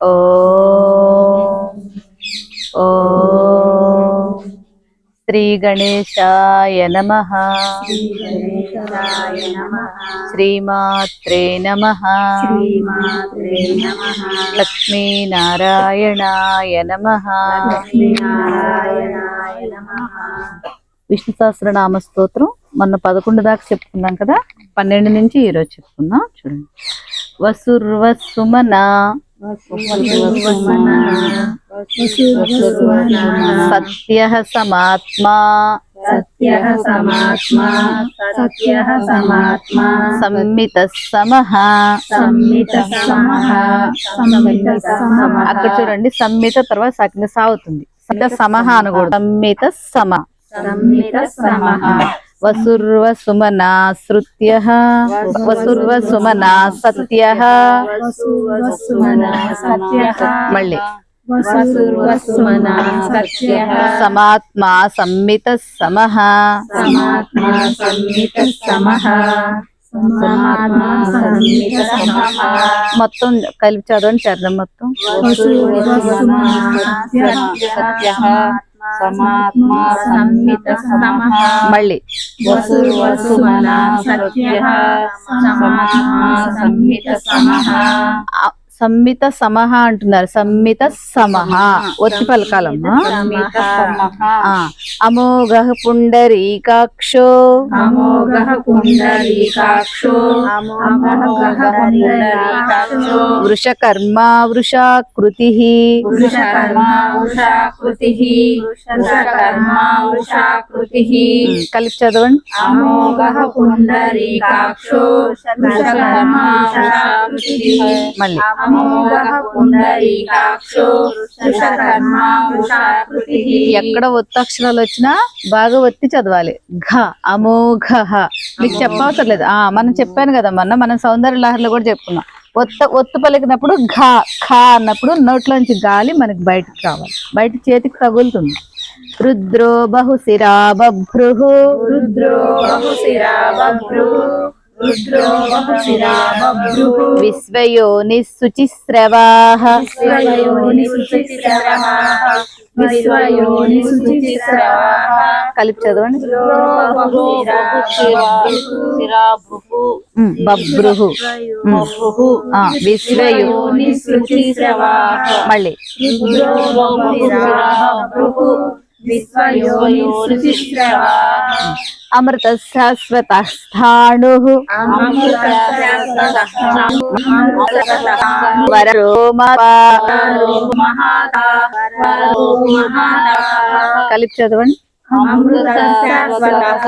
ఓ ఓ శ్రీ గణేశాయ నమ. శ్రీమాత్రే నమ. లక్ష్మీనారాయణాయ నమ. విష్ణు సహస్రనామ స్తోత్రం మొన్న పదకొండు దాకా చెప్పుకున్నాం కదా? పన్నెండు నుంచి ఈరోజు చెప్పుకుందాం చూడండి వసుర్వసుమనా సత్య సమాత్మా సత్య సమాత్మా సత్య సమాత్మా సమ్మిత సమహ సమ్మిత సమః సంమిత సమః అక్కడ చూడండి సమ్మిత తర్వాత సకిన సాగుతుంది సంమిత సమః అనకూడదు సంమిత సమ సంమిత సమః వసుర్వ సుమన వసుర్వ సుమన సత్య. మళ్ళీ. సమాత్మా సంమిత సమః. సమాత్మా మొత్తం కలిపి చదవండి చరణం మొత్తం. సమాత్మా సంమిత సమః మళ్ళీ. వసువసుమన సత్యః సమాత్మా సంమిత సమః సంమిత సమహ అంటున్నారు. సంమిత సమహ. ఒత్తి పలకాలమ్మా. అమోఘ పుండరీకాక్షో. అమోఘః పుండరీకాక్షో. వృషకర్మ వృషాకృతి. కలిపి చదవండి. అమోఘః పుండరీకాక్షో. మళ్ళీ. ఎక్కడ ఒత్తక్షరాలు వచ్చినా బాగా ఒత్తి చదవాలి. ఘ అమోఘ మీకు చెప్పవసరం లేదు. ఆ మనం చెప్పాను కదా మొన్న మనం సౌందర్య లహరిలో కూడా చెప్పుకున్నాం. ఒత్త ఒత్తు పలికినప్పుడు ఘ ఖ అన్నప్పుడు నోట్లోంచి గాలి మనకి బయటికి రావాలి. బయట చేతికి తగులుతుంది. రుద్రో బహుశిరా బభ్రు రుద్రో బహుశిరా బభ్రు విశ్వయోని శుచిశ్రవాహ కలిపి చదవండి. విశ్వయో మళ్ళీ. రుద్రో బహుశిరా బభ్రు విశ్వయోని సుచిశ్రవః అమృత శాశ్వత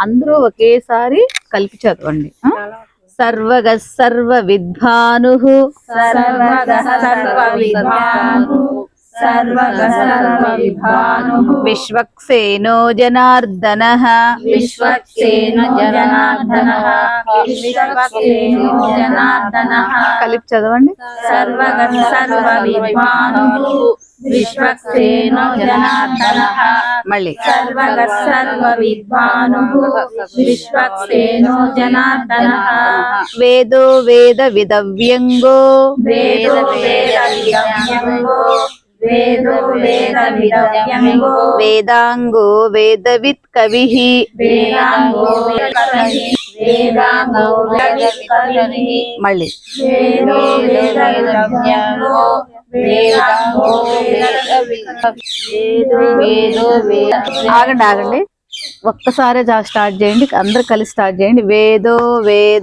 అందరూ ఒకేసారి కలిపి చదవండి? సర్వగ సర్వ విద్వాను విశ్వక్సేనో జనార్దన విశ్వక్సేన జనార్దనః విశ్వక్సేనో జనార్దనః కలిపి చదవండి సర్వగ సర్వ విద్వానుః విశ్వక్సేనో జనార్దనః మళ్ళీ సర్వగ సర్వ విద్వానుః విశ్వక్సేనో జనార్దనః వేదో వేద విదవ్యంగో వేదో వేద విద్యంగో వేదాంగో వేదవిత్ కవి వేదాంగో వేదో ఆగండి ఆగండి. ఒక్కసారే జా- స్టార్ట్ చేయండి అందరు కలిసి స్టార్ట్ చేయండి. వేదో వేద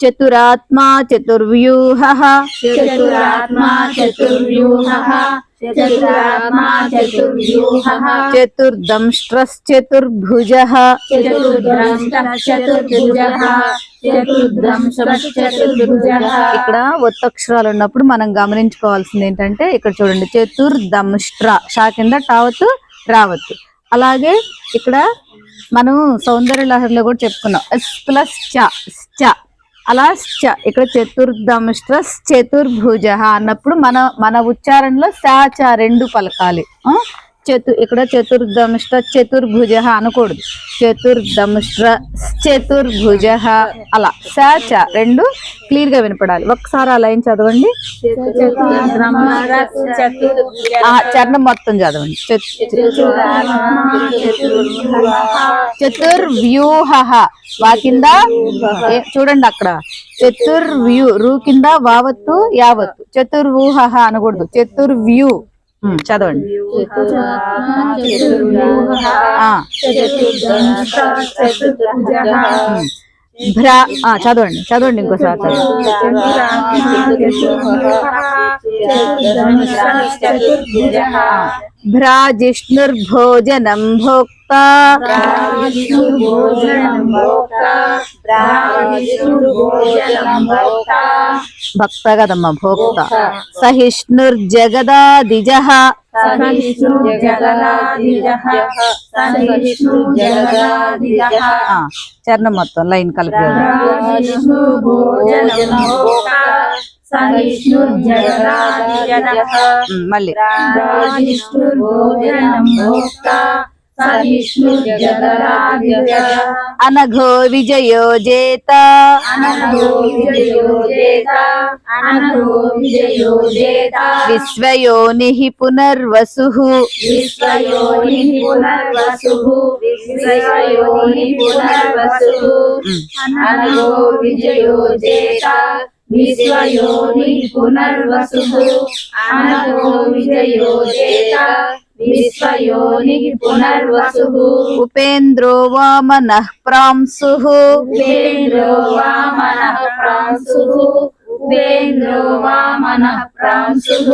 చతురాత్మా చతుర్వ్యూహ చతురాత్మా చతుర్వ్యూహః చతురాత్మా చతుర్వ్యూహః చతుర్దంష్ట్రశ్చతుర్భుజ ఇక్కడ ఒత్తక్షరాలు ఉన్నప్పుడు మనం గమనించుకోవాల్సింది ఏంటంటే ఇక్కడ చూడండి చతుర్దంష్ట్ర షా కింద టావత్తు రావత్తు అలాగే ఇక్కడ మనం సౌందర్య లహరిలో కూడా చెప్పుకున్నాం. ఎస్ ప్లస్ చ చ. అలా చ ఇక్కడ చతుర్దంష్ట్ర చతుర్భుజ అన్నప్పుడు మన మన ఉచ్చారణలో సా చ రెండు పలకాలి. చతు ఇక్కడ చతుర్దంష్ట్ర చతుర్భుజ అనకూడదు. చతుర్దంష్ట్ర చతుర్భుజ అలా. సా చ రెండు క్లియర్గా వినపడాలి. ఒకసారి ఆ లైన్ చదవండి. ఆ చరణం మొత్తం చదవండి. చతుర్వ్యూహ. వా కింద? చూడండి అక్కడ. చతుర్వ్యూ రూ కింద వావత్తు యావత్తు. చతుర్వూహ అనకూడదు. చతుర్వ్యూ. చదవండి. భ్రా చదవండి చదవండి ఇంకోసారి చదవండి. భక్త కదమ్మా భోక్త సహిష్ణుర్జగదాదిజ ఆ, చరణం మొత్తం లైన్ కలిపి మళ్ళీ. అనఘో విజయో జేత. విశ్వయోని పునర్వసు. అనగో విజయో జేత. విశ్వయోని పునర్వసుః అనగో విజయో జేత విశ్వయోని పునర్వసుః ఉపేంద్రో వామన ప్రాంసు ఉపేంద్రో వామనః ప్రాంసుః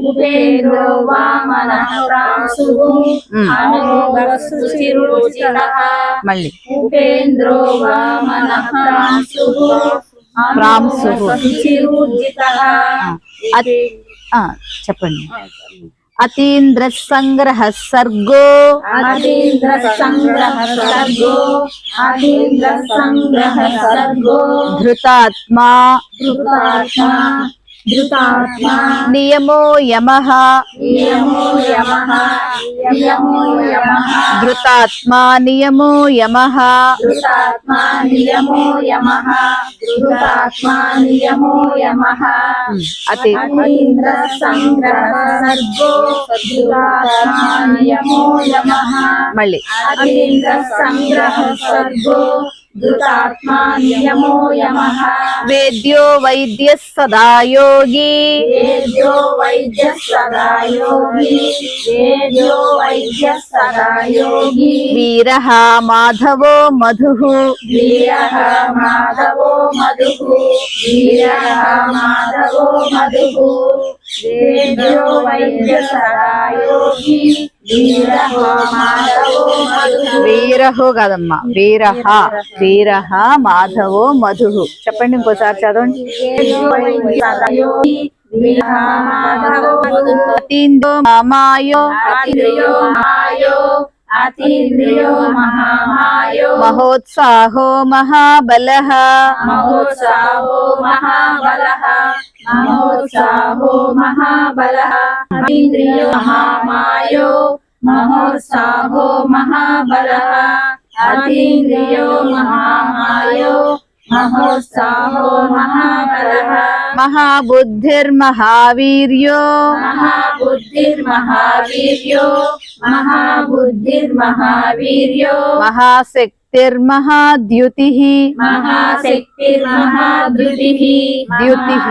ఉపేంద్రో వామనః ప్రాంసుః ప్రాంసు ప్రాంసుః అమోఘ సుచిరూర్జిత అమోఘ సుచిరూర్జితః అమోఘ సుచిరూర్జితః ఉపేంద్రో వామనః ప్రాంసుః అమోఘ సుచిరూర్జితః మళ్ళీ ఉపేంద్రో వామనః ప్రాంసుః ప్రాంసుః. సుచిరూర్జితః అతి ఆ, చెప్పండి అతీంద్ర సంగ్రహ సర్గో అతీంద్ర సంగ్రహ సర్గో అతీంద్ర సంగ్రహ సర్గో ధృతాత్మా ధృతాత్మా ధృతాత్మా నియమో యమ. ధృతాత్మా నియమో యమ. అతి మళ్ళీ. అతీంద్ర సంగ్రహ సర్గో ధృతాత్మా నియమో యమః వేద్యో వైద్య సదా యోగి వేద్యో వైద్య సదా యోగి వేద్యో వైద్య సదా యోగి వీర మాధవో మధు వీరః మాధవో మధుః వీరః వీరహో కదమ్మా వీరహ వీరహ మాధవో మధు చెప్పండి ఇంకోసారి చదవండి. మామాయో. अतीन्द्रियो महामायो। महोत्साहो महाबल। महोत्साहो महाबल। महोत्साहो महाबलः। महामायो। महोत्साहो महाबल। अतीन्द्रियो महामायो। महोत्साहो महाबलः। महाबुद्धिर्महावीर्यो। महाबुद्धिर्महावीर्यो। महाबुद्धिर्महावीर्यो। महाशक्ति महाशक्तिर्महाद्युतिः। द्युतिः।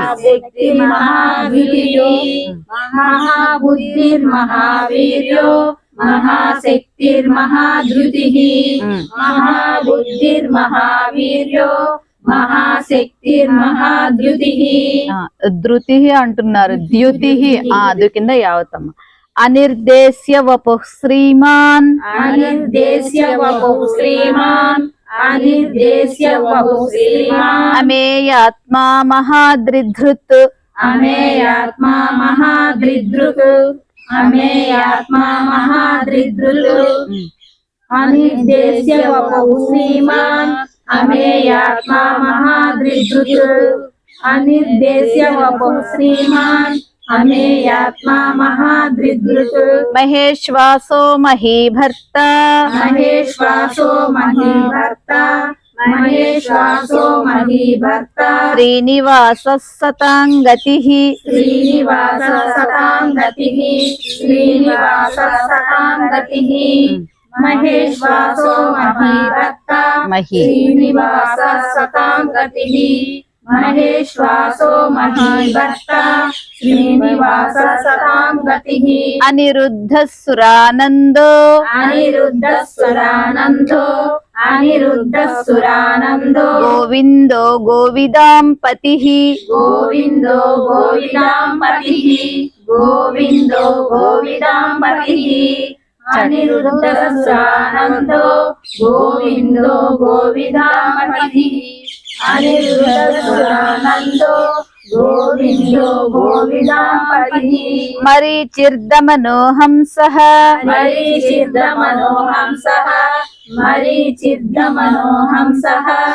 हम्म। महाबुद्धिर्महावीर्यो। మహాశక్తిర్మహాధృతిః. మహాబుద్ధిర్మహావీర్యో ధృతి అంటున్నారు ద్యుతి. ఆ అది కింద యావతమ్మ అనిర్దేశ్య వపు శ్రీమాన్. అనిర్దేశ్య వపు శ్రీమాన్. అనిర్దేశ్య వపు శ్రీమాన్ అమేయాత్మా మహాద్రిధృత్ అమేయాత్మా మహాద్రిదృక్ అమేయాత్మా మహాద్రిదృక్ అనిర్దేశ్య వపు శ్రీమాన్ అమేయాత్మా మహాద్రిదృక్ అనిర్దేశ్య వపు శ్రీమాన్ అమేయాత్మా మహాద్రిదృక్ మహేశ్వాసో మహీభర్త మహేశ్వాసో మహీభర్త మహేశ్వాసో మహీభర్త శ్రీనివాస సతాంగతి శ్రీనివాస సతాంగతి శ్రీనివాస సతాంగతి మహేశ్వాసో మహీభర్త మహి శ్రీనివాస సతాంగతి మహేశ్వాసో మహీభర్త శ్రీనివాస అనిరుద్ధ సురానందో అనిరుద్ధ సురానందో అనిరుద్ధ సురానందో గోవిందో గోవిందో గోవిదాంపతి గోవిందో గోవిదాంపతి అనిరుద్ధ సురానందో గోవిందో గోవిదాంపతి అనిరుద్ధ సురానందో గోవిందో గోవిదాంపతి మరీచిర్దమనోహంస మరీచిర్దమనోహంసః మరీచిర్దమనోహంసః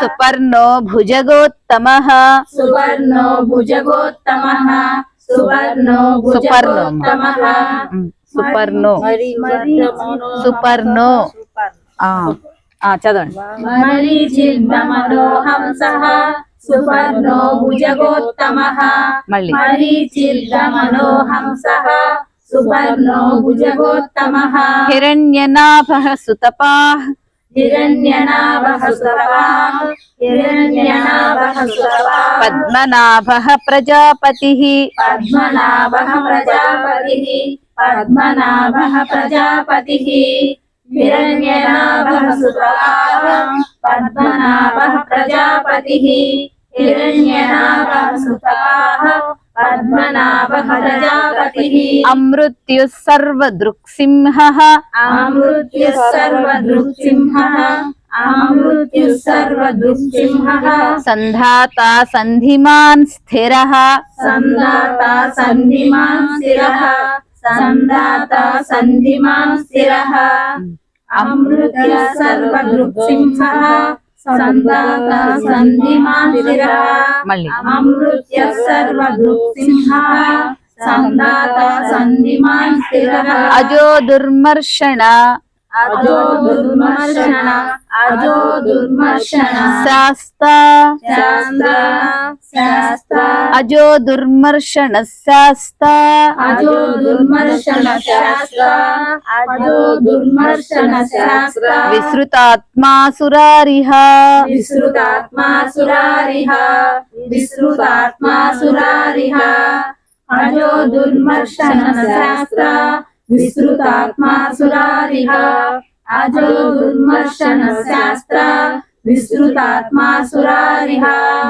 సుపర్ణో భుజగోత్తమ. సువర్ణో భుజగోత్తమః. సువర్ణో భుజగోత్తమః. సుపర్ణో. సుపర్ణో. చదవండి. మరీచిర్దమనోహంసః సువర్ణో భుజగోత్తమః మళ్ళీ. మరీచిర్దమనోహంసః సువర్ణో భుజగోత్తమః హిరణ్యనాభ సుతపా. హిరణ్యనాభః సుతపాః. హిరణ్యనాభః సుతపాః. పద్మనాభ ప్రజాపతి. పద్మనాభः ప్రజాపతిः. పద్మనాభः ప్రజాపతిः. హిరణ్యనాభः సుతపాः పద్మనాభः ప్రజాపతిः హిరణ్యనాభः సుతపాः పద్మనాభः ప్రజాపతిः అమృత్యు సర్వదృక్సింహ అమృత్యుः సర్వదృక్సింహः అమృత్యుः సర్వదృక్సింహः సంధాత సంధిమాన్ స్థిర సందాత సంధిమాన్ స్థిరః సందాత సంధిమాన్ స్థిరః. అమృత్య సర్వదృక్సింహః. సందాత సంధిమాన్ స్థిరః. అమృత్య సర్వదృక్సింహః. సందాత సంధిమాన్ స్థిరః. అజో దుర్మర్షణ. అజో దుర్మర్షణ అజో దుర్మర్షణ శాస్త శాస్త్ర శాస్త్ర అజో దుర్మర్షణ శాస్త అజో దుర్మర్శన శాస్త్ర అజో దుర్మర్శన శాస్త్ర విశ్రుతాత్మాసురారిహ విశ్రుతాత్మా సురారిహ విశ్రుతాత్మా సురారిహ అజో దుర్మర్శన శాస్త్ర విశ్రుతాత్మా సురారిహ అజో దుర్మర్శన శాస్త్ర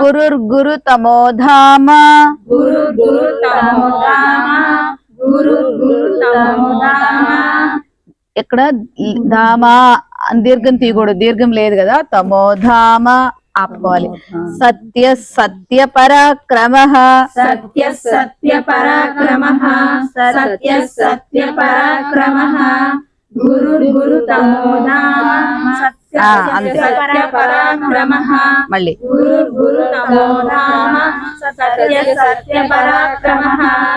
గురుర్గురు తమోధామ గురు గురు తమో గురు గురు తమో ఇక్కడ ధామ దీర్ఘం తీయకూడదు దీర్ఘం లేదు కదా తమోధామ. ఆపుకోవాలి. సత్య సత్య పరాక్రమ సత్య సత్య పరాక్రమ సత్య సత్య పరాక్రమ గురు గురు తమో అంతే. మళ్ళీ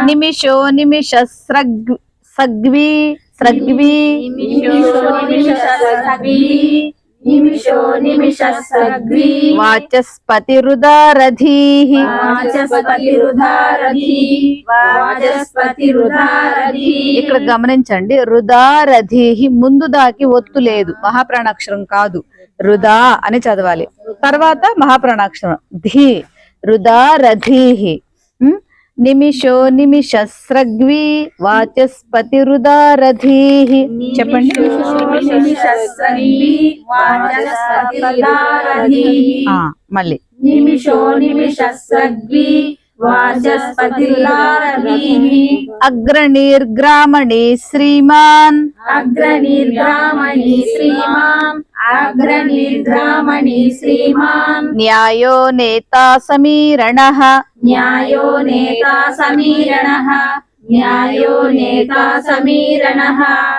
నిమిషో నిమిష స్రగ్ సగ్వి స్రగ్వి. నిమిషో నిమిష సగ్వి వాచస్పతి రుధారధి ఇక్కడ గమనించండి రుదారధీహి ముందు దాకి ఒత్తు లేదు మహాప్రాణాక్షరం కాదు. రుదా అని చదవాలి. తర్వాత మహాప్రాణాక్షరం ధీ రుదారధీహి నిమిషో నిమిషస్రగ్వి వాచస్పతి రుదారధీహి చెప్పండి మళ్ళీ. నిమిషో నిమిష రుధారధి అగ్రణీర్గ్రామణి శ్రీమాన్. అగ్రనిర్గ్రామణి శ్రీమాన్. అగ్రనిర్గ్రామణి శ్రీమాన్. న్యాయో నేత సమీరణ. న్యాయో నేత సమీరణ.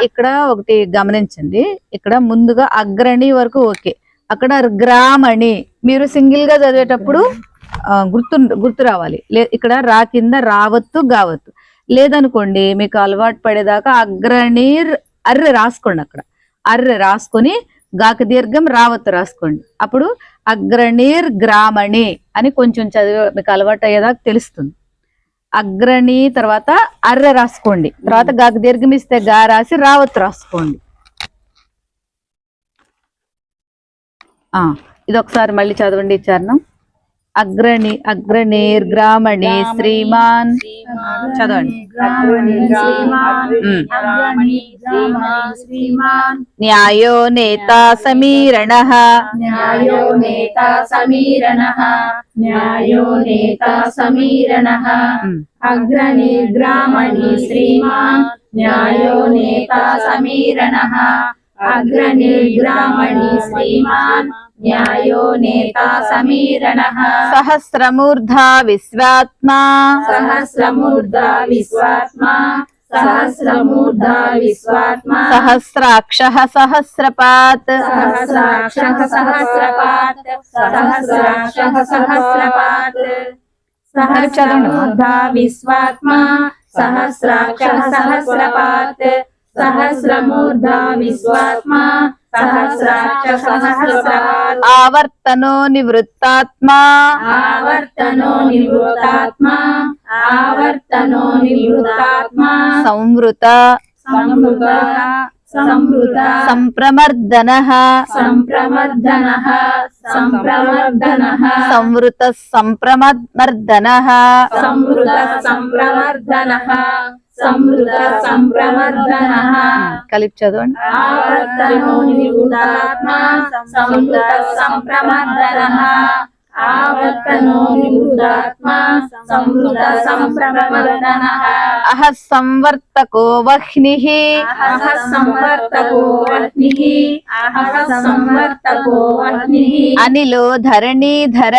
ఇక్కడ ఒకటి గమనించండి. ఇక్కడ ముందుగా అగ్రణి వరకు ఓకే. అక్కడ గ్రామణి. మీరు సింగిల్గా చదివేటప్పుడు గుర్తు గుర్తు రావాలి. లే ఇక్కడ రా కింద రావత్తు గావత్తు. లేదనుకోండి మీకు అలవాటు పడేదాకా అగ్రణీర్ అర్రె రాసుకోండి అక్కడ. అర్రె రాసుకొని గాక దీర్ఘం రావత్తు రాసుకోండి. అప్పుడు అగ్రణీర్ గ్రామణి అని కొంచెం చదివే మీకు అలవాటు అయ్యేదాకా తెలుస్తుంది. అగ్రణి తర్వాత అర్ర రాసుకోండి. తర్వాత గాకు దీర్ఘమిస్తే గా రాసి రావత్ రాసుకోండి. ఆ ఇది ఒకసారి మళ్ళీ చదవండి చరణం. అగ్రణి అగ్రణీర్ గ్రామణి శ్రీమాన్ చదవండి. అగ్రణి న్యాయో నేత సమీరణ న్యాయో నేత సమీరణ న్యాయో నేత సమీరణ ఉమ్. అగ్రనిర్గ్రామణి శ్రీమాన్ న్యాయో నేత సమీరణ అగ్రనిర్గ్రామణి శ్రీమాన్ न्यायो नेता समीरणः सहस्रमूर्धा विश्वात्मा। सहस्रमूर्धा विश्वात्मा। सहस्रमूर्धा विश्वात्मा। सहस्राक्षः सहस्रपात्। सहस्राक्षः सहस्रपात्। सहस्राक्षः सहस्रपात्। सहस्रमूर्धा विश्वात्मा। सहस्राक्षः सहस्रपात्। सहस्रमूर्धा विश्वात्मा। ఆవర్తనో నివృత్తాత్మా. ఆవర్తనో నివృత్తాత్మా. ఆవర్తనో నివృత్తాత్మా. సంవృత. సంవృత. సంవృత. సంప్రమర్దన. సంప్రమర్దన. సంప్రమర్దన. సంవృత సంప్రమర్దన. సంవృత సంప్రమర్దన. సంవృత సంప్రమర్దన కలిపి చదవండి. ఆవర్తనో ఆవర్తనో సంవృత సంప్రమర్దన అహ సంవర్తకో వహ్ని. అహ సంవర్తకో అహ అనిలో ధరణీధర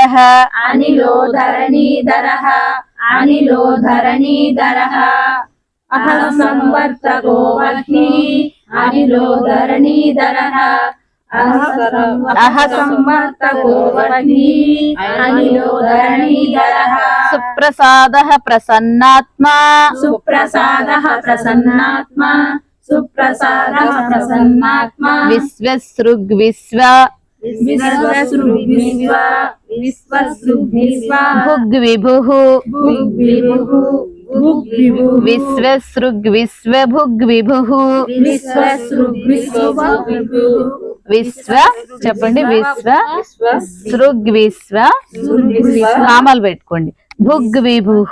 అనిలో ధరణీధరః అనిలో ధరణీధరః అహ సంవర్తకో అగ్నిః అనిలో ధరణీధరః అహ సంవర్తకో అగ్నిః అనిలో ధరణీధరః సుప్రసాద ప్రసన్నాత్మా. సుప్రసాదః ప్రసన్నాత్మా. సుప్రసాదః ప్రసన్నాత్మా. విశ్వసృగ్విశ్వ విశ్వసృగ్విశ్వ విశ్వసృగ్విశ్వ భుగ్విభు. భుగ్విభుః భుగ్విభుః విశ్వసృగ్విశ్వ భుగ్విభు. విశ్వసృగ్విశ్వ విశ్వ చెప్పండి విశ్వ సృగ్విశ్వ నామాలు పెట్టుకోండి. భుగ్విభు.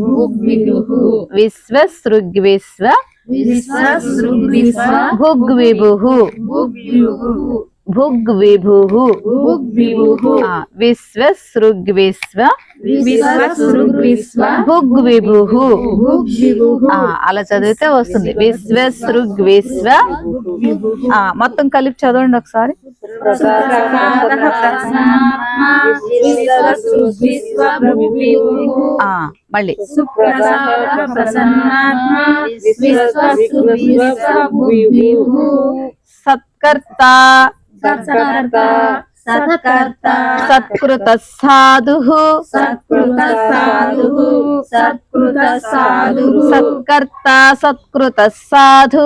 భుగ్విభుః విశ్వ సృగ్విశ్వ భుగ్విభు. భుగ్విభుః. భుగ్విభు. భుగ్విభుః విశ్వ భుగ్విభుః. ఆ, అలా చదివితే వస్తుంది. విశ్వ సృగ్విశ్వ ఆ, మొత్తం కలిపి చదవండి ఒకసారి. మళ్ళీ. సత్కర్త. సత్కర్త సత్కర్త సత్కృత సాధు సత్కృత సాధు సత్కృత సాధు. సత్కర్త సత్కృత సాధు.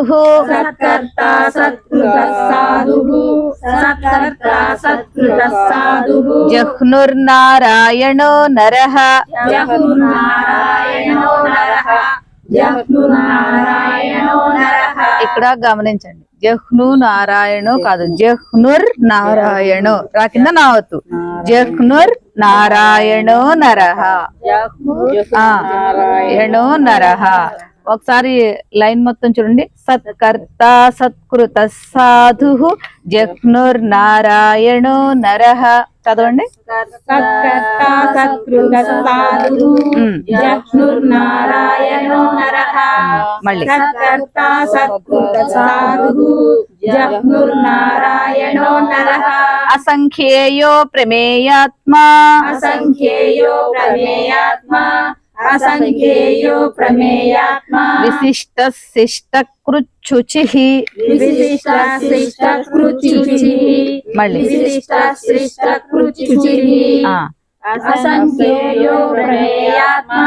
సత్కర్త సత్కృత సాధు. సత్కర్త సత్కృత సాధు. జహ్నుర్నారాయణో నరః. జహునారాయణో నరః. జహునారాయణో నరః. ఇక్కడ గమనించండి. జహ్ను నారాయణో కాదు జహ్నుర్ నారాయణో. రా కింద నావత్తు. జహ్నుర్ నారాయణో నరః. ఆ, నారాయణో నరః. ఒకసారి లైన్ మొత్తం చూడండి. సత్కర్త సత్కృత సాధు జహ్నుర్ నారాయణో నరః. చదవండి. సత్కర్త సత్కృత సాధు మళ్ళీ. సత్కర్త సత్కృత సాధు అసంఖ్యేయో ప్రమేయాత్మా. అసంఖ్యేయో ప్రమేయాత్మా. असंख्येयो प्रमेयात्मा। विशिष्टशिष्टकृच्छुचिः। विशिष्टशिष्टकृचिः मळ्ळि विशिष्टशिष्टकृचिः असंख्येयो प्रमेयात्मा।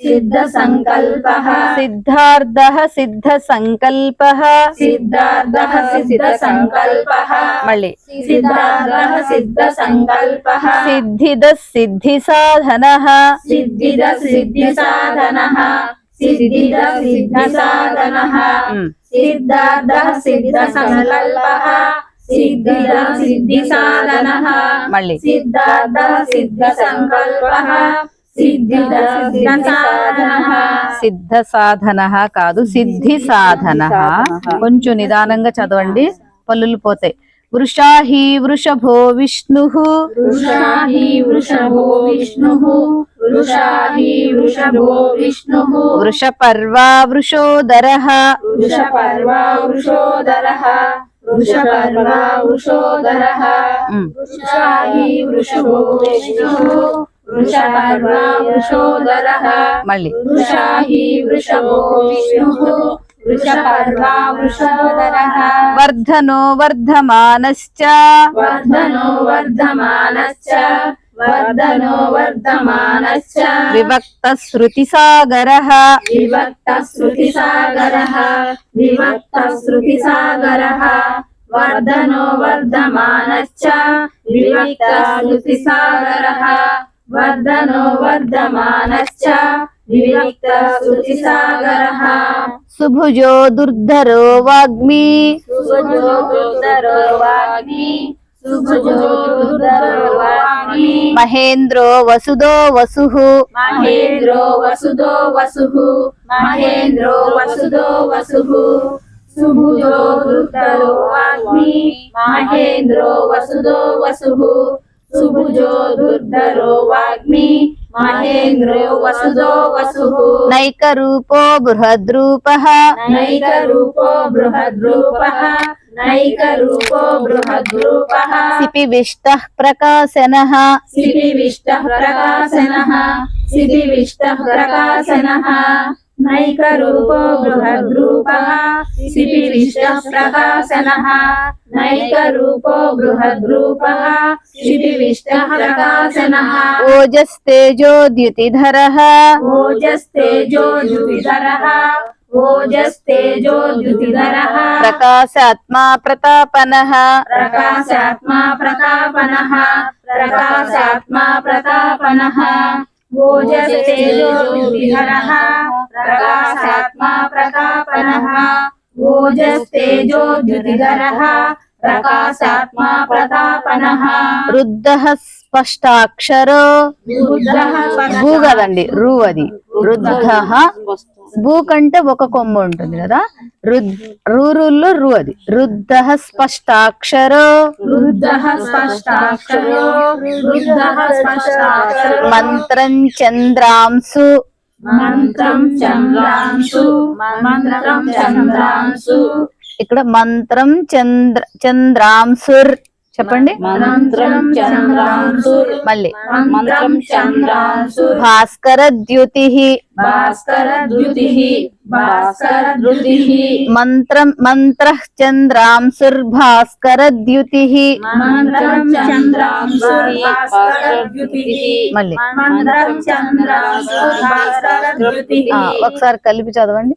సిద్ధ సంకల్పః సిద్ధార్థ సిద్ధ సంకల్ప సిద్ధార్థః సిద్ధ సంకల్పః మళ్ళీ. సిద్ధార్థః సిద్ధ సంకల్పః సిద్ధిద సిద్ధి సాధన సిద్ధిద సిద్ధి సాధనః సిద్ధిద సిద్ధి సాధనః సిద్ధార్థః సిద్ధ సాధనః కాదు సిద్ధి సాధన కొంచెం నిదానంగా చదవండి. పల్లులు పోతాయి. వృషాహి వృషభో విష్ణు. వృషాహి వృషభో వృషపర్వా వృషోదర. వృషపర్వా వృషోదరः. వృషపర్వా వృషోదరः. వృషాహి వృషభో విష్ణుః. వృషపర్వా వృషోదరः మళ్ళీ. వృషాహి వృషభో విష్ణుః వృషపర్వా వృషోదరः వర్ధనో వర్ధమానశ్చ. వర్ధనో వర్ధమానశ్చ. వర్ధనో వర్ధమానశ్చ వివక్త శృతి సాగర వివక్త శృతి సాగరః వివక్త శృతి సాగరః వర్ధనో వర్ధమానశ్చ వివక్త శృతి సాగరః వర్ధనో వర్ధమానశ్చ వివక్త శృతి సాగరః సుభుజో దుర్ధరో వాగ్మి సుభుజో దుర్ధరో వాగ్మి సుభుజో దుర్ధరో వాగ్మి. మహేంద్రో వసుదో వసు మహేంద్రో వసుదో వసుః. మహేంద్రో వసుదో వసుః సుభుజో దుర్ధరో వాగ్మి మహేంద్రో వసుదో వసుః సుభుజో దుర్ధరో नैकरूपो बृहद्रूपः शिपिविष्टः प्रकाशनः। नैकरूपो बृहद्रूपः शिपिविष्टः प्रकाशनः। ओजस्तेजो द्युतिधरः ओजस्तेजो द्युतिधरः ओजस्तेजो द्युतिधरः प्रकाशात्मा प्रतापनः। प्रकाशात्मा प्रतापनः। प्रकाशात्मा प्रतापनः। ओजस्तेजो द्युतिधरः ఓజస్తేజో ద్యుతిధరः ఓజస్తేజో ద్యుతిధరः ప్రకాశాత్మా ప్రతాపన. రుద్ధ స్పష్టాక్షరో భూ కదండి రు అది. రుద్ధ భూ కంటే ఒక కొమ్ము ఉంటుంది కదా? రూరుల్లో రు అది. రుద్ధ స్పష్టాక్షరో వృద్ధः స్పష్టాక్షరో. వృద్ధः స్పష్టాక్షరో. మంత్రం చంద్రాంశు మంత్రం చంద్రాంశు మంత్రం చంద్రాంశు. ఇక్కడ మంత్రం చంద్ర చంద్రాంసుర్ చెప్పండి? మళ్ళీ. భాస్కర ద్యుతి. మంత్రం మంత్ర చంద్రాంసుర్ భాస్కర ద్యుతి. మళ్ళీ. ఒకసారి కలిపి చదవండి.